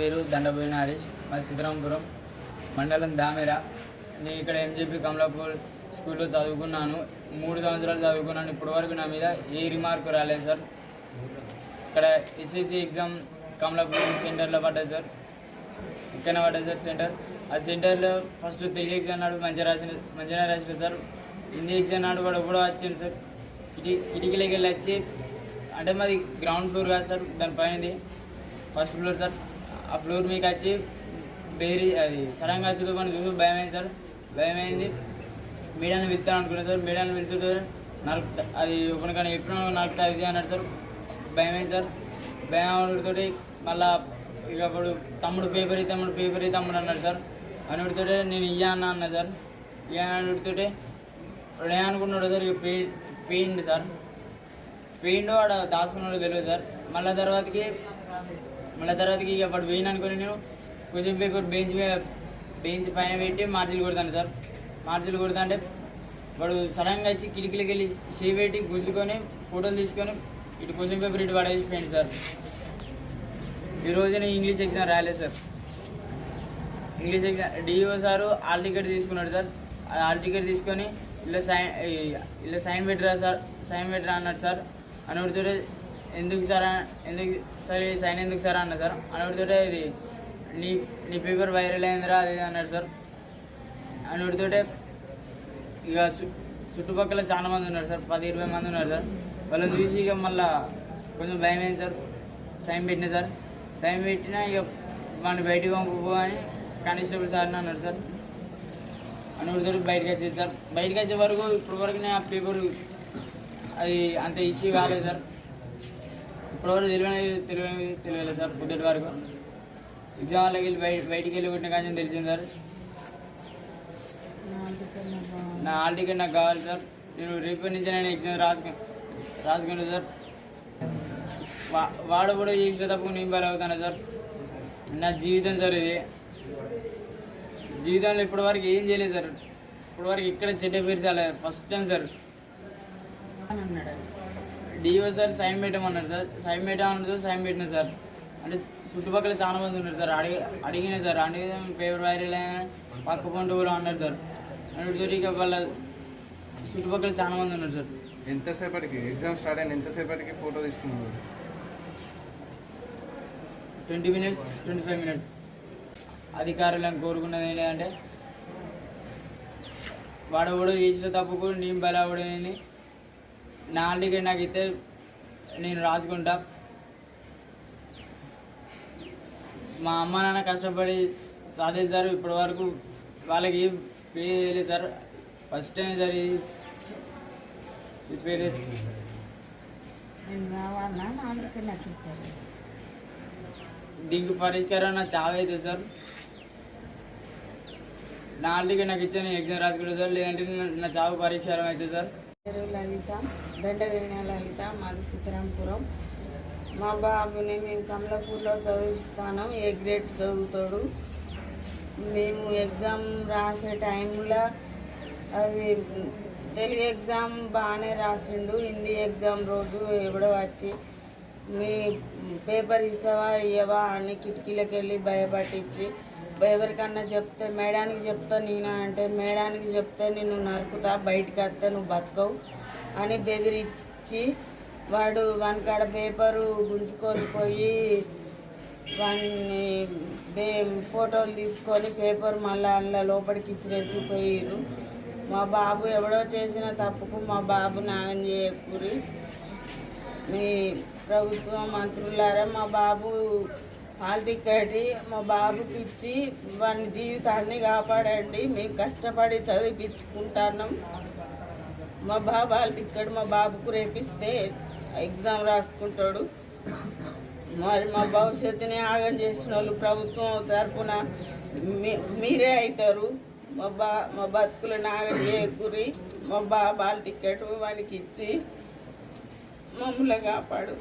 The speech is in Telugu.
పేరు దండపోయిన హరీష్ మాది సిద్ధరాంపురం మండలం దామెర. నేను ఇక్కడ ఎంజేపీ కమలాపూర్ స్కూల్లో చదువుకున్నాను. మూడు సంవత్సరాలు చదువుకున్నాను. ఇప్పటి వరకు నా మీద ఏ రిమార్క్ రాలేదు సార్. ఇక్కడ ఎస్ఎస్సి ఎగ్జామ్ కమలాపూర్ సెంటర్లో పడ్డది సార్. ఇక్కడ పడ్డది సార్ సెంటర్. ఆ సెంటర్లో ఫస్ట్ తెలుగు ఎగ్జామ్ నాడు మంచిగా రాసిన మంచిగా రాసిన సార్. హిందీ ఎగ్జామ్ నాడు కూడా కూడా వచ్చింది సార్. కిటి కిటికీలోకి వెళ్ళి వచ్చి అంటే మాది గ్రౌండ్ ఫ్లోర్ కాదు సార్. దానిపైనది ఫస్ట్ ఫ్లోర్ సార్. ఆ ఫ్లోర్ మీకు వచ్చి బేరీ అది సడన్గా చూడమని చూసి భయం అయింది సార్. భయం అయింది మీడియాని పిలుస్తాను అనుకున్నాను సార్. మీడియాని పిలుచుంటే నాకు అది ఒకటి కానీ ఎప్పుడు నరుకుతా ఇది అన్నాడు సార్. భయం అయింది సార్. భయం తోటి మళ్ళా ఇక అప్పుడు తమ్ముడు పేపర్ తమ్ముడు పేపర్ తమ్ముడు అన్నాడు సార్. అని అనుడితోటే నేను ఇయ్యా అన్న అన్నా సార్. ఇయ్యా అనుడితోటే వాడు ఏమనుకున్నాడు సార్ ఇక పెయి పెయింట్ సార్. పెయింట్ వాడు దాచుకున్నాడు తెలియదు సార్. మళ్ళీ తర్వాతకి మళ్ళీ తర్వాతకి ఇక వాడు పోయిన అనుకుని నేను కొంచెం పేపర్ బెంచ్ మీద బెంచ్ పైన పెట్టి మార్జిల్ కొడతాను సార్. మార్జిల్ కొడతా వాడు సడన్గా వచ్చి కిటికీలకి వెళ్ళి షేవ్ పెట్టి గుంజుకొని ఫోటోలు తీసుకొని ఇటు క్వశ్చన్ పేపర్ ఇటు పడేసిపోయింది సార్. ఈ రోజు నేను ఇంగ్లీష్ ఎగ్జామ్ రాలేదు sir. English exam DO sir hall ticket తీసుకున్నాడు సార్. హాల్ టికెట్ తీసుకొని ఇలా సైన్ ఇలా సైన్ పెట్టరా సార్ సైన్ పెట్టరా అన్నాడు సార్. అనుడితోటే ఎందుకు సార్ ఎందుకు సార్ ఈ సైన్ ఎందుకు సార్ అన్న సార్? అనుడితోటే ఇది నీ నీ పేపర్ వైరల్ అయిందిరా అది అన్నారు అన్నాడు సార్. అనుడితోటే ఇక చు- చుట్టుపక్కల చాలా మంది ఉన్నారు సార్. పది ఇరవై మంది ఉన్నారు సార్. వాళ్ళని చూసి ఇక మళ్ళా కొంచెం భయం అయింది సార్. సైన్ పెట్టిన సార్. సైన్ పెట్టినా ఇక వాడిని బయటికి పంపు అని కానిస్టేబుల్ సార్ అన్నాడు సార్. అనుడితో బయటకు వచ్చేది సార్. బయటకు వచ్చే వరకు ఇప్పటి వరకు నేను ఆ పేపర్ అది అంత ఇష్యూ కాలేదు సార్. ఇప్పటి వరకు తెలియని తెలియని తెలియలేదు సార్ పొద్దుటి వరకు ఎగ్జామ్ వాళ్ళకి వెళ్ళి బయట బయటికి వెళ్ళి కొట్టిన కానీ తెలిసింది సార్. నా హాల్ టికెట్ నాకు కావాలి. సార్. నేను రేపటి నుంచి నేను ఎగ్జామ్ రాసుకు రాసుకుంటా సార్. వా వాడు కూడా చేసిన తప్పు నేను బలి అవుతాను సార్? నా జీవితం సార్ ఇది. జీవితంలో ఇప్పటివరకు ఏం చేయలేదు సార్. ఇప్పటివరకు ఇక్కడ చెడ్డ పేరు చాలా first time sir. DO sir sign పెట్టమన్నారు సార్. సైన్ పెట్టమన్నారు సార్ సైన్ పెట్టిన సార్. అంటే చుట్టుపక్కల చాలా మంది ఉన్నారు సార్. అడిగి అడిగిన సార్. అడిగిన పేపర్ వైరల్ అయిన పక్క పంట కూడా అన్నారు సార్. ఇక వాళ్ళ చుట్టుపక్కల చాలా మంది ఉన్నారు సార్. ఎంతసేపటికి? ఎగ్జామ్ స్టార్ట్ అయిన ఎంతసేపటికి ఫోటో తీసుకున్నారు? Twenty minutes twenty five minutes. అధికారులను కోరుకున్నది ఏంటంటే వాడు కూడా చేసిన తప్పుకు నేను బలవడమైంది నా నాకు ఇస్తే నేను రాసుకుంటా. మా అమ్మ నాన్న కష్టపడి సాధించారు. ఇప్పటి వరకు వాళ్ళకి ఏం పే చేయలేదు సార్ ఫస్ట్ టైం సార్ ఇది పేరు దీనికి పరిష్కారం నా చావు అయితే సార్. నా నాకు ఇచ్చే నేను ఎగ్జామ్ రాసుకుంటా సార్. లేదంటే నా- చావు పరిష్కారం అయితే సార్. పేరు లలిత. దండవేణ లలిత మాది సీతారాంపురం మా బాబుని మేము కమలాపూర్లో చదివిస్తాను ఏ గ్రేడ్ చదువుతాడు. మేము ఎగ్జామ్ రాసే టైంలో అది తెలుగు ఎగ్జామ్ బాగానే రాసిండు. హిందీ ఎగ్జామ్ రోజు ఎవడో వచ్చి మీ పేపర్ ఇస్తావా ఇవ్వవా అని కిటికీలకు వెళ్ళి భయపట్టించి ఎవరికన్నా చెప్తే మేడానికి చెప్తా నేను అంటే మేడానికి చెప్తే నిన్ను నరుకుతా బయటకు వస్తే నువ్వు బతకవు. అని బెదిరించి వాడు వాని కాడ పేపరు గుంజుకొని పోయి వాడిని దే ఫోటోలు తీసుకొని పేపర్ మళ్ళీ అందులో లోపలికి ఇసిరేసి పోయిర్రు. మా బాబు ఎవడో చేసిన తప్పుకు మా బాబు నాగం చేయకూరి. మీ ప్రభుత్వ మంత్రులారా మా బాబు హాల్ టికెట్ మా బాబుకి ఇచ్చి వాడి జీవితాన్ని కాపాడండి. మేము కష్టపడి చదివించుకుంటున్నాం. మా బాబు హాల్ మా బాబుకు రేపిస్తే ఎగ్జామ్ రాసుకుంటాడు. మరి మా భవిష్యత్తుని ఆగం చేసిన వాళ్ళు ప్రభుత్వం తరఫున మీ- మీరే అవుతారు మా బా మా బతుకులు నాగం చేకూరి మా బాబాల టికెట్ వానికి ఇచ్చి మమ్మల్ని కాపాడు.